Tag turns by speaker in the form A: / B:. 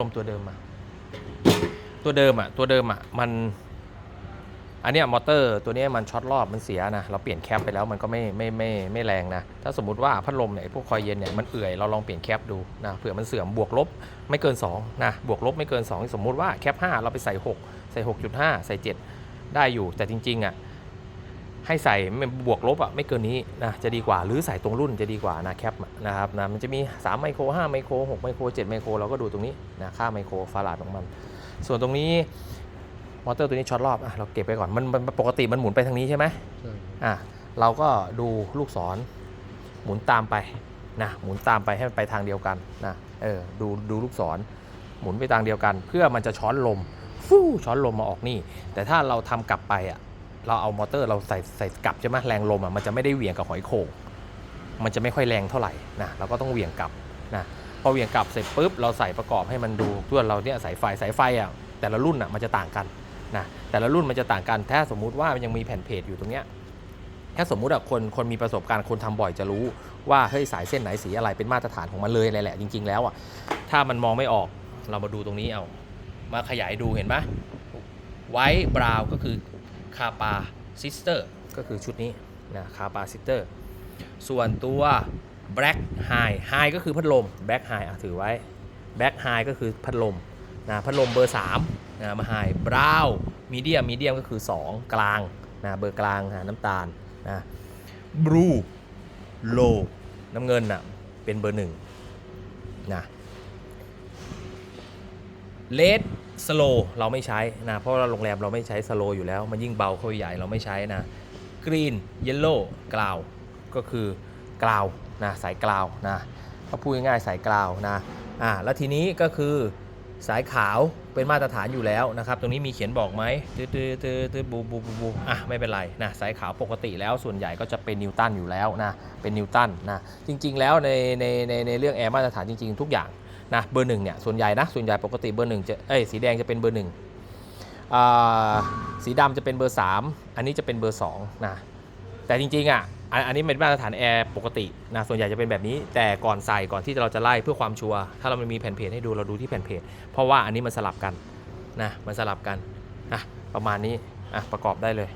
A: ลมตัวเดิมมา ตัวเดิมอะ ตัวเดิมอะ มัน อันเนี้ยมอเตอร์ตัวเนี้ยมันช็อตรอบมันเสียนะ เราเปลี่ยนแคปไปแล้วมันก็ไม่ไม่ไม่ไม่แรงนะ ถ้าสมมติว่าพัดลมเนี่ยพวกคอยเย็นเนี่ยมันเอื่อย เราลองเปลี่ยนแคปดูนะ เผื่อมันเสื่อมบวกลบไม่เกิน2นะ บวกลบไม่เกิน 2 สมมุติว่าแคป5เราไปใส่ 6 ใส่ 6.5 ใส่ 7 ได้อยู่ แต่จริงๆอะ ให้ใส่ไม่บวกลบอะไม่เกินนี้นะจะดีกว่าหรือใส่ตรงรุ่นจะดีกว่านะแคปนะครับนะมันจะมี 3 ไมโคร 5 ไมโคร 6 ไมโคร 7 ไมโคร เราก็ดูตรงนี้นะค่าไมโครฟาราดของมัน ส่วนตรงนี้มอเตอร์ตัวนี้ช็อตรอบอะเราเก็บไปก่อนมันมันปกติมันหมุนไปทางนี้ใช่ไหม
B: ใช่
A: อะเราก็ดูลูกศรหมุนตามไปนะหมุนตามไปให้มันไปทางเดียวกันนะเออดูดูลูกศรหมุนไปทางเดียวกัน เพื่อมันจะช้อนลมฟู่ช้อนลมมาออกนี่ แต่ถ้าเราทำกลับไปอะ เราเอามอเตอร์เราใส่ใส่กลับใช่ไหมแรงลมอะมันจะไม่ได้เหวี่ยงกับหอยโข่งมันจะไม่ค่อยแรงเท่าไหร่นะเราก็ต้องเหวี่ยงกลับนะพอเหวี่ยงกลับเสร็จปุ๊บเราใส่ประกอบให้มันดูตัวเราเนี่ยสายไฟสายไฟอะแต่ละรุ่นอะมันจะต่างกันนะแต่ละรุ่นมันจะต่างกันถ้าสมมุติว่ามันยังมีแผ่นเพจอยู่ตรงเนี้ยถ้าสมมุติอะคนคนมีประสบการณ์คนทำบ่อยจะรู้ว่าเฮ้ยสายเส้นไหนสีอะไรเป็นมาตรฐานของมันเลยเลยแหละจริง ๆ แล้วอะถ้ามันมองไม่ออกเรามาดูตรงนี้เอามาขยายดูเห็นไหมไวท์บราวก็คือ คาปาซิสเตอร์ก็คือชุดนี้นะคาปาซิสเตอร์ส่วนตัว Black High High ก็คือพัดลม Black High อะถือไว้ Black High ก็คือพัดลมนะพัดลมเบอร์3นะมา High Brown Medium Medium ก็คือ 2 กลางนะเบอร์กลางนะน้ำตาลนะบลูโลน้ำเงินน่ะเป็นเบอร์หนึ่งนะเลด สโลเราไม่ใช้นะเพราะว่าโรงแรมเราไม่ใช้สโลอยู่แล้ว มันยิ่งเบาเข้าใหญ่เราไม่ใช้นะกรีนเยลโล่กราวก็คือกราวนะสายกราวนะก็พูดง่ายๆสายกราวนะอ่าแล้วทีนี้ก็คือสายขาวเป็นมาตรฐานอยู่แล้วนะครับ ตรงนี้มีเขียนบอกไหมตื้อตื้อตื้อตื้อบูบูบูบูอะไม่เป็นไรนะสายขาวปกติแล้วส่วนใหญ่ก็จะเป็นนิวตันอยู่แล้วนะเป็นนิวตันนะจริงๆแล้วในในในในเรื่องแอร์มาตรฐานจริง ๆ ทุกอย่าง นะเบอร์หนึ่งเนี่ยส่วนใหญ่นะส่วนใหญ่ปกติเบอร์หนึ่งจะเอ้ยสีแดงจะเป็นเบอร์หนึ่งสีดำจะเป็นเบอร์สามอันนี้จะเป็นเบอร์สองนะแต่จริงๆอะอันอันนี้เป็นมาตรฐานแอร์ปกตินะส่วนใหญ่จะเป็นแบบนี้ แต่ก่อนใส่ก่อนที่เราจะไล่เพื่อความชัวร์ถ้าเราไม่มีแผ่นเพจให้ดูเราดูที่แผ่นเพจเพราะว่าอันนี้มันสลับกันนะมันสลับกันอะประมาณนี้อะประกอบได้เลย